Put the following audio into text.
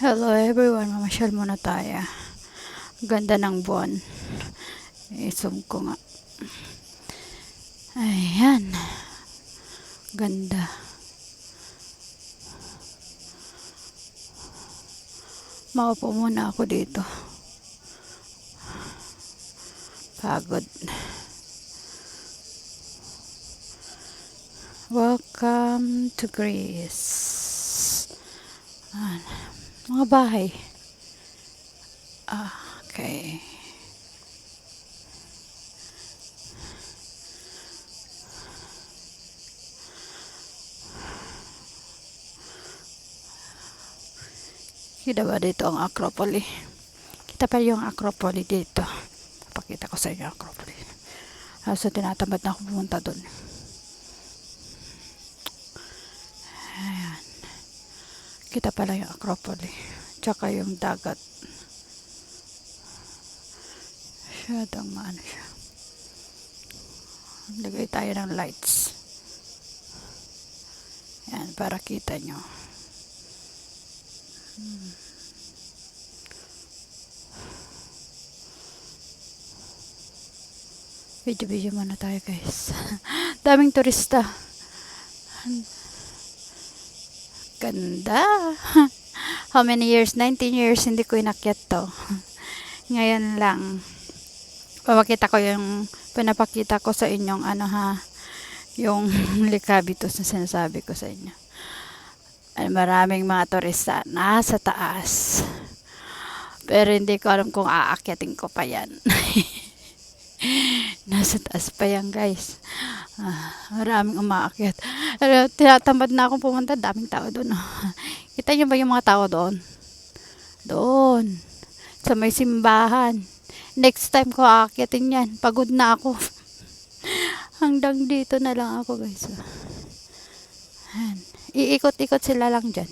Hello everyone, mamasyal muna tayo. Ganda ng buwan. I-zoom ko nga. Ayan. Ganda. Maupo muna ako dito. Pagod. Welcome to Greece. Ayan. Mga bahay. Ah, okay. Kita ba dito ang Acropolis? Kita pa yung Acropolis dito. Pakita ko sa inyo Acropolis. Kaso tinatamad na ako pumunta doon. Kita pala yung Acropolis. Tsaka yung dagat. Masyadong maano siya. Lagay tayo ng lights. Yan, para kita nyo. Hmm. Video-video muna tayo guys. Daming turista. Ganda. How many years? 19 years hindi ko inakyat to. Ngayon lang. Papakita ko yung pinapakita ko sa inyong ano ha. Yung likabitos na sinasabi ko sa inyo. Ay, maraming mga turista nasa taas. Pero hindi ko alam kung aakyatin ko pa yan. Nasa taas pa yan, guys. Ah, maraming umaakyat. Tinatamad na akong pumunta. Daming tao doon. ah. Kita niyo ba yung mga tao doon? Doon. Sa may simbahan. Next time ko aakyatin yan. Pagod na ako. Hanggang dito na lang ako, guys. ah. Ayan. Iikot-ikot sila lang dyan.